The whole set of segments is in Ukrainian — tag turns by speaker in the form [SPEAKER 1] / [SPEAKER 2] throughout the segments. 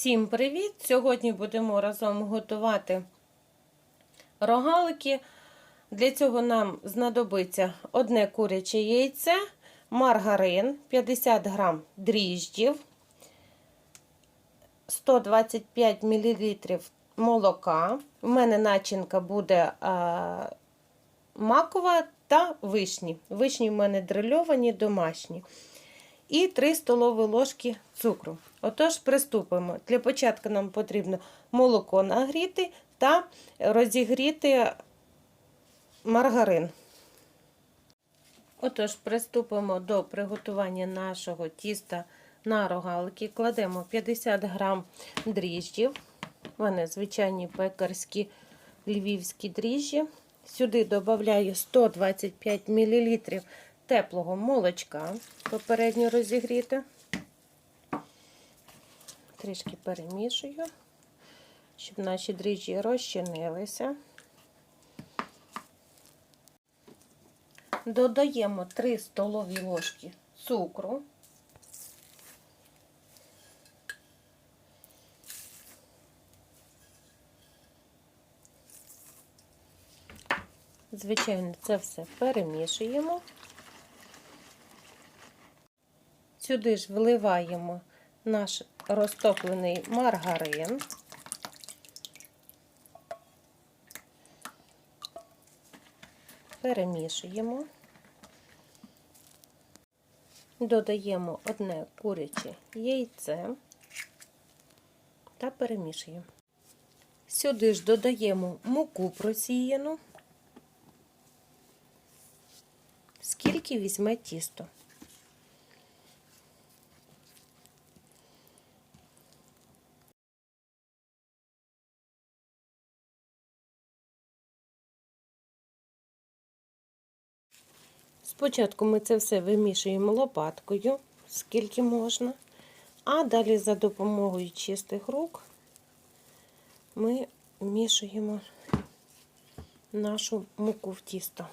[SPEAKER 1] Всім привіт! Сьогодні будемо разом готувати рогалики. Для цього нам знадобиться одне куряче яйце, маргарин, 50 грам дріжджів, 125 мл молока. У мене начинка буде а, макова та вишні. Вишні в мене дрильовані домашні. І 3 столові ложки цукру. Отож, приступимо. Для початку нам потрібно молоко нагріти та розігріти маргарин. Отож, приступимо до приготування нашого тіста на рогалики. Кладемо 50 грам дріжджів. У мене звичайні пекарські львівські дріжджі. Сюди додаю 125 мл теплого молочка, попередньо розігріти. Трішки перемішую, щоб наші дріжджі розчинилися. Додаємо 3 столові ложки цукру. Звичайно, це все перемішуємо. Сюди ж вливаємо наш розтоплений маргарин. Перемішуємо, додаємо одне куряче яйце та перемішуємо. Сюди ж додаємо муку просіяну, скільки візьме тісто. Спочатку ми це все вимішуємо лопаткою, скільки можна, а далі за допомогою чистих рук ми вмішуємо нашу муку в тісто,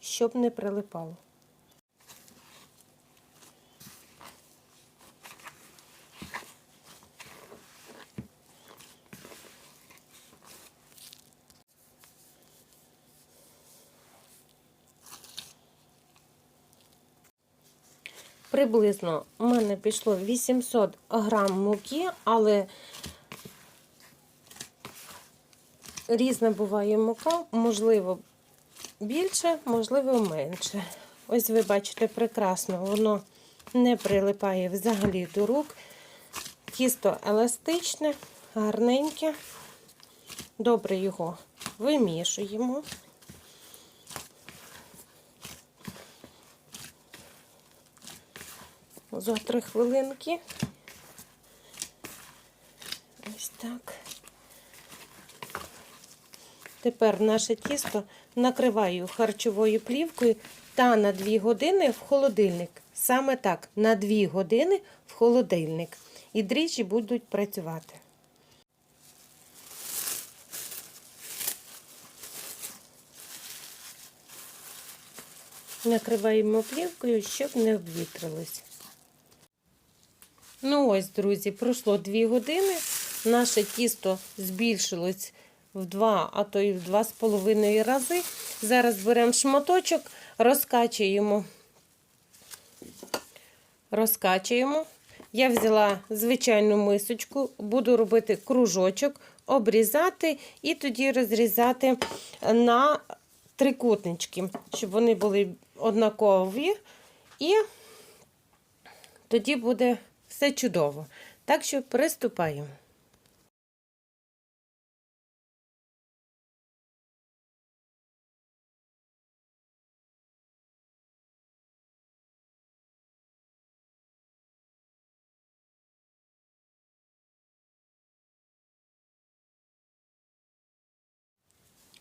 [SPEAKER 1] щоб не прилипало. Приблизно у мене пішло 800 грам муки, але різна буває мука, можливо, більше, можливо, менше. Ось ви бачите прекрасно, воно не прилипає взагалі до рук. Тісто еластичне, гарненьке. Добре його вимішуємо. За три хвилинки. Ось так. Тепер наше тісто накриваю харчовою плівкою та на 2 години в холодильник. Саме так, на 2 години в холодильник. І дріжджі будуть працювати. Накриваємо плівкою, щоб не обвітрилось. Ну ось, друзі, пройшло 2 години. Наше тісто збільшилось в 2, а то і в 2,5 рази. Зараз беремо шматочок, розкачуємо. Розкачуємо. Я взяла звичайну мисочку, буду робити кружочок, обрізати і тоді розрізати на трикутнички, щоб вони були однакові. І тоді буде все чудово. Так що приступаємо.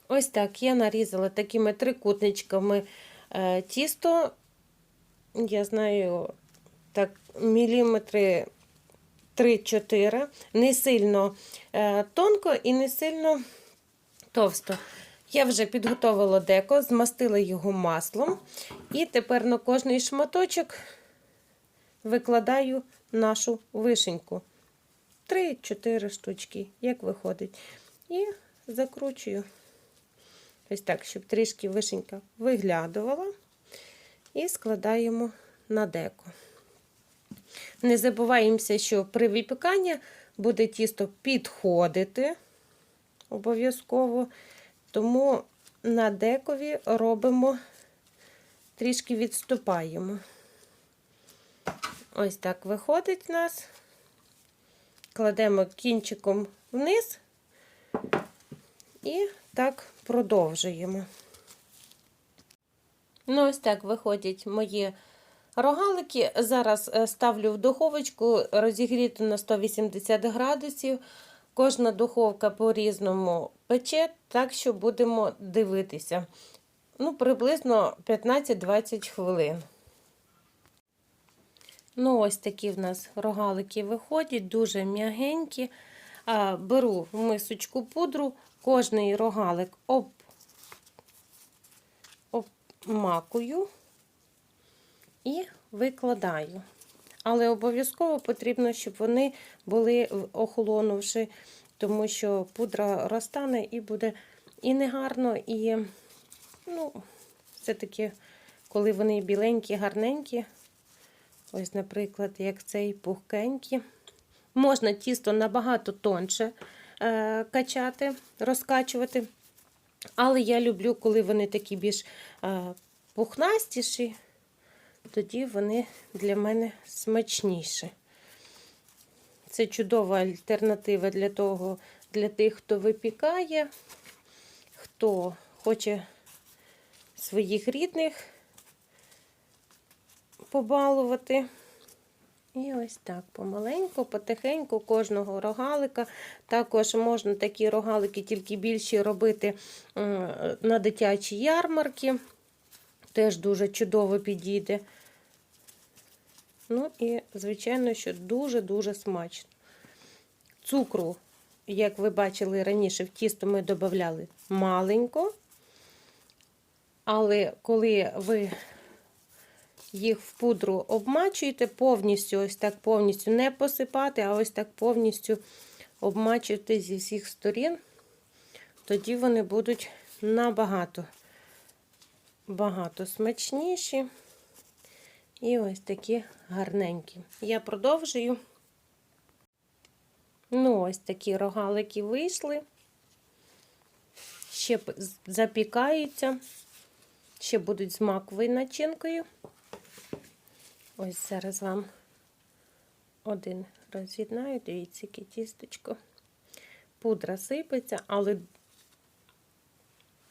[SPEAKER 1] Ось так я нарізала такими трикутничками е, тісто. Я знаю, так, міліметри 3-4, не сильно е, тонко і не сильно товсто. Я вже підготовила деко, змастила його маслом. І тепер на кожний шматочок викладаю нашу вишеньку. 3-4 штучки, як виходить. І закручую. Ось так, щоб трішки вишенька виглядувала. І складаємо на деко. Не забуваємося, що при випіканні буде тісто підходити обов'язково. Тому на декові робимо, трішки відступаємо. Ось так виходить у нас. Кладемо кінчиком вниз і так продовжуємо. Ну, ось так виходять мої рогалики. Зараз е, ставлю в духовочку розігріту на 180 градусів. Кожна духовка по-різному пече, так що будемо дивитися. Ну, приблизно 15-20 хвилин. Ну, ось такі в нас рогалики виходять, дуже м'ягенькі. Беру мисочку пудру, кожний рогалик об, обмакую і викладаю. Але обов'язково потрібно, щоб вони були охолонувши, тому що пудра розтане і буде і негарно, і, ну, все-таки, коли вони біленькі, гарненькі, ось, наприклад, як цей пухкенькі, можна тісто набагато тонше е, качати, розкачувати. Але я люблю, коли вони такі більш е, пухнастіші, тоді вони для мене смачніші. Це чудова альтернатива для того, для тих, хто випікає, хто хоче своїх рідних побалувати. І ось так, помаленьку, потихеньку, кожного рогалика. Також можна такі рогалики, тільки більші робити на дитячі ярмарки. Теж дуже чудово підійде. Ну і, звичайно, що дуже-дуже смачно. Цукру, як ви бачили раніше, в тісто ми додавали маленько. Але коли ви їх в пудру обмачуєте, повністю, ось так повністю не посипати, а ось так повністю обмачуєте зі всіх сторін, тоді вони будуть набагато багато смачніші. І ось такі гарненькі. Я продовжую. Ну, ось такі рогалики вийшли. Ще запікаються, ще будуть з маковою начинкою. Ось зараз вам один роз'єднаю, дивіться, яке тістечко. Пудра сипеться, але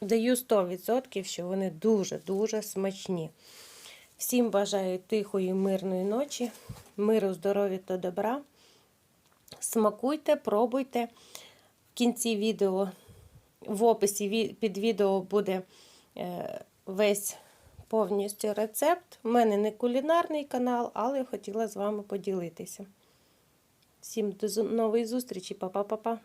[SPEAKER 1] даю 100%, що вони дуже-дуже смачні. Всім бажаю тихої, мирної ночі, миру, здоров'я та добра. Смакуйте, пробуйте. В кінці відео, в описі під відео буде е, весь повністю рецепт. У мене не кулінарний канал, але хотіла з вами поділитися. Всім до нової зустрічі, Па-па-па-па.